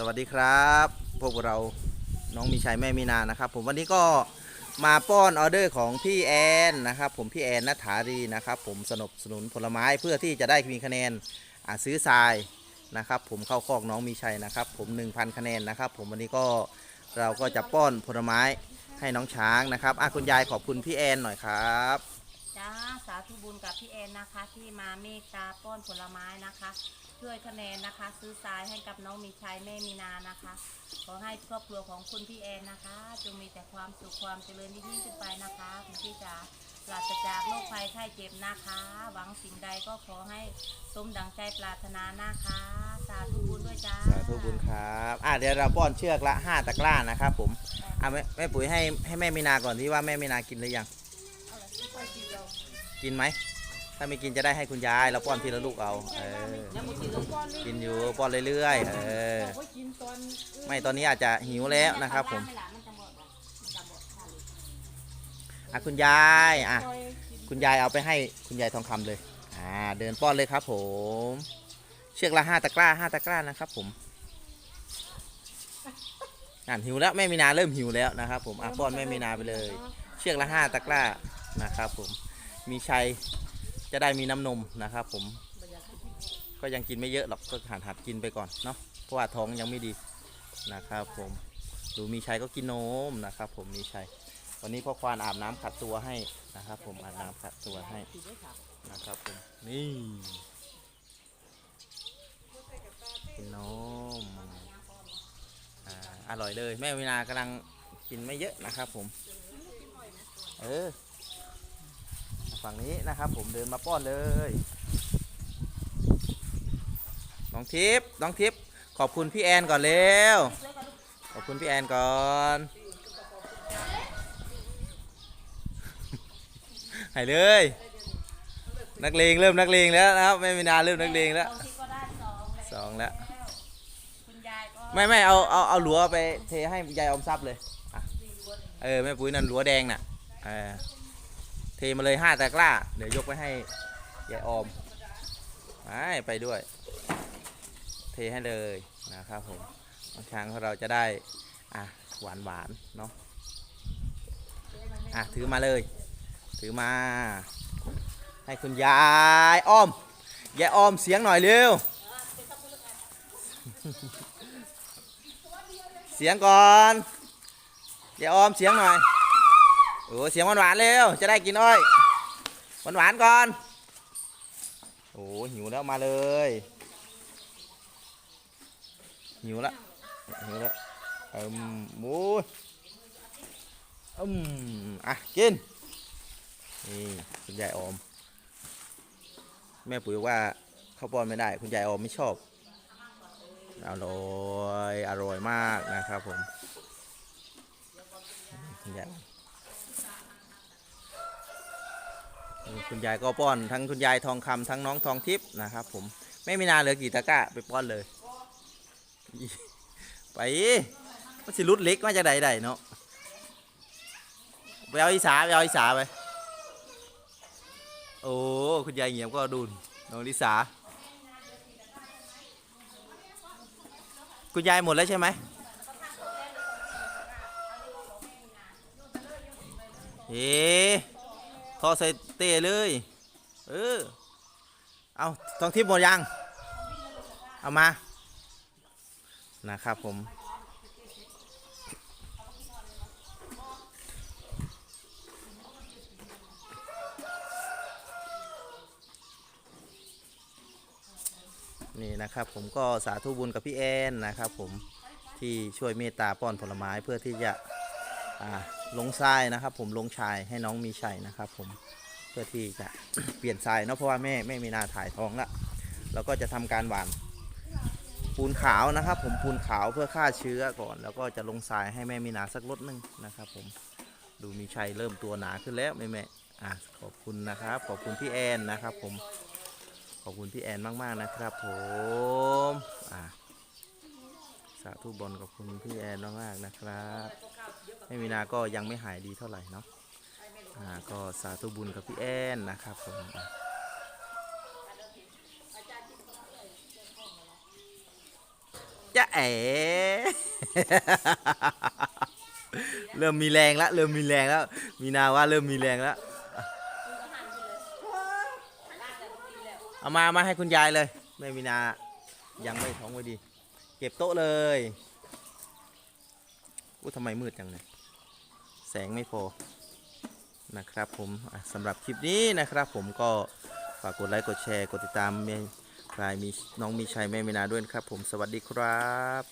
สวัสดีครับ พวกเราน้องมีชัยแม่มีนานะครับ ผมวันนี้ก็มาป้อนออเดอร์ของพี่แอนนะครับผมพี่แอนนัฐารีนะครับ ผมสนับสนุนผลไม้เพื่อที่จะได้มีคะแนนอ่าซื้อทรายนะครับ ผมเข้าคอกน้องมีชัยนะครับ ผม 1,000 คะแนนนะครับ ผมวันนี้ก็เราก็จะป้อนผลไม้ให้น้องช้างนะครับอะคุณยายขอบคุณพี่แอนหน่อยครับ ธุบุญกับพี่แอนนะคะ ที่มาเมตตาป้อนผลไม้นะคะ ช่วยคะแนนนะคะ ซื้อทรายให้กับน้องมีชัยแม่มีนานะคะ ขอให้ครอบครัวของคุณพี่แอนนะคะ จงมีแต่ความสุขความเจริญยิ่งยิ่งขึ้นไปนะคะคุณพี่จ๋าปราศจากโรคภัยไข้เจ็บนะคะ หวังสิ่งใดก็ขอให้สมดังใจปรารถนานะคะ สาธุบุญด้วยจ้าสาธุบุญครับอะเดี๋ยวเราป้อนเชือกละ5ตะกร้านะครับผมอะแม่แม่ปุ๋ยให้ให้แม่มีนาก่อนที่ว่าแม่มีนากินหรือยังกิน กินไหม ถ้าไม่กินจะได้ให้คุณยาย เราป้อนทีละลูกเอาเออกินอยู่ป้อนเรื่อยๆเออไม่ตอนนี้อาจจะหิวแล้วนะครับ ผมอะคุณยายอะคุณยายเอาไปให้คุณยายทองคำเลย อ่า เดินป้อนเลยครับ ผม เชือกละห้าตะกร้าห้าตะกร้านะครับ ผมอ่านหิวแล้วแม่มีนาเริ่มหิวแล้วนะครับ ผมอะป้อนแม่มีนาไปเลย เชือกละห้าตะกร้านะครับ ผม มีชัยจะได้มีน้ำนมนะครับ ผมก็ยังกินไม่เยอะหรอกก็หัดหัดกินไปก่อนเนาะเพราะว่าท้องยังไม่ดีนะครับ ผมดูมีชัยก็กินนมนะครับ ผมมีชัยวันนี้พ่อควานอาบน้ำขัดตัวให้นะครับ ผมอาบน้ำขัดตัวให้นะครับ ผมนี่กินนมอ่าอร่อยเลย แม่วินากำลังกินไม่เยอะนะครับ ผม เออ ฝั่งนี้นะครับผมเดินมาป้อนเลย น้องทิพย์น้องทิพย์ขอบคุณพี่แอนก่อนเร็ว ขอบคุณพี่แอนก่อนให้เลย นักเลงเริ่มนักเลงแล้วนะครับไม่มีนาเริ่มนักเลงแล้วบางทีก็ได้สองแล้วสองแล้วคุณยายก็ไม่ไม่เอาเอาเอาหลัวไปเทให้ยายอมทรัพย์เลยอะเออแม่ปุ๋ยนั่นหลัวแดงน่ะเออ เทมาเลยห้าตะกร้า เดี๋ยวยกไปให้ยายออมไปไปด้วย เทให้เลยนะครับผมบางครั้งเราจะได้ อะ หวานหวานเนาะอะ ถือมาเลย ถือมา ให้คุณยายอ้อมยายอ้อมเสียงหน่อยเร็ว เสียงก่อนยาออมเสียงหน่อย โอ้เสียงหวานๆเร็วจะได้กินอ้อยหวานๆก่อน โอ้หิวแล้วมาเลย หิวละหิวละอืมหมูอืมอะกินนี่คุณยายออม แม่ปุ๋ยบอกว่าข้าวป้อนไม่ได้ คุณยายออมไม่ชอบอร่อยอร่อยมากนะครับผมคุณยาย คุณยายก็ป้อนทั้งคุณยายทองคำทั้งน้องทองทิพย์นะครับ ผมไม่มีนาเหลือกี่ตะกร้าไปป้อนเลย ไปมันสิรุดเล็กมาจากใดใดเนาะไปเอาอีสาไปเอาอีสาไปโอ้คุณยายเงียบก็ดูนน้องลิสาคุณยายหมดแล้วใช่ไหมเฮ้ ทอใส่เต้เลย เออ เอาทองทิพย์หมดยัง เอามา นะครับผม นี่นะครับผมก็สาธุบุญกับพี่แอนนะครับผมที่ช่วยเมตตาป้อนผลไม้เพื่อที่จะ ลงทรายนะครับ ผมลงชายให้น้องมีชัยนะครับ ผมเพื่อที่จะเปลี่ยนทรายเนาะเพราะว่าแม่แม่มีนาถ่ายท้องละเราก็จะทำการหว่านปูนขาวนะครับ ผมปูนขาวเพื่อฆ่าเชื้อก่อน แล้วก็จะลงทรายให้แม่มีนาสักรถหนึ่งนะครับ ผมดูมีชัยเริ่มตัวหนาขึ้นแล้วแม่แม่อะขอบคุณนะครับ ขอบคุณพี่แอนนะครับ ผมขอบคุณพี่แอนมากๆนะครับ ผมอ่าสาธุบอลขอบคุณพี่แอนมากๆนะครับ ไม่มีนาก็ยังไม่หายดีเท่าไหร่เนาะอ่าก็สาธุบุญกับพี่แอนนะครับผมอะจะเอ๋เริ่มมีแรงแล้วเริ่มมีแรงแล้ว มีนาว่าเริ่มมีแรงแล้วเอามามาให้คุณยายเลยแม่มีนายังไม่ท้องไว้ดี เก็บโต๊ะเลยอู้ทำไมมืดจังเนี่ย แสงไม่พอนะครับผมสำหรับคลิปนี้นะครับผมก็ฝากกดไลค์กดแชร์กดติดตามเมย์ใครมีน้องมีชัยแม่มีนาด้วยครับผมสวัสดีครับ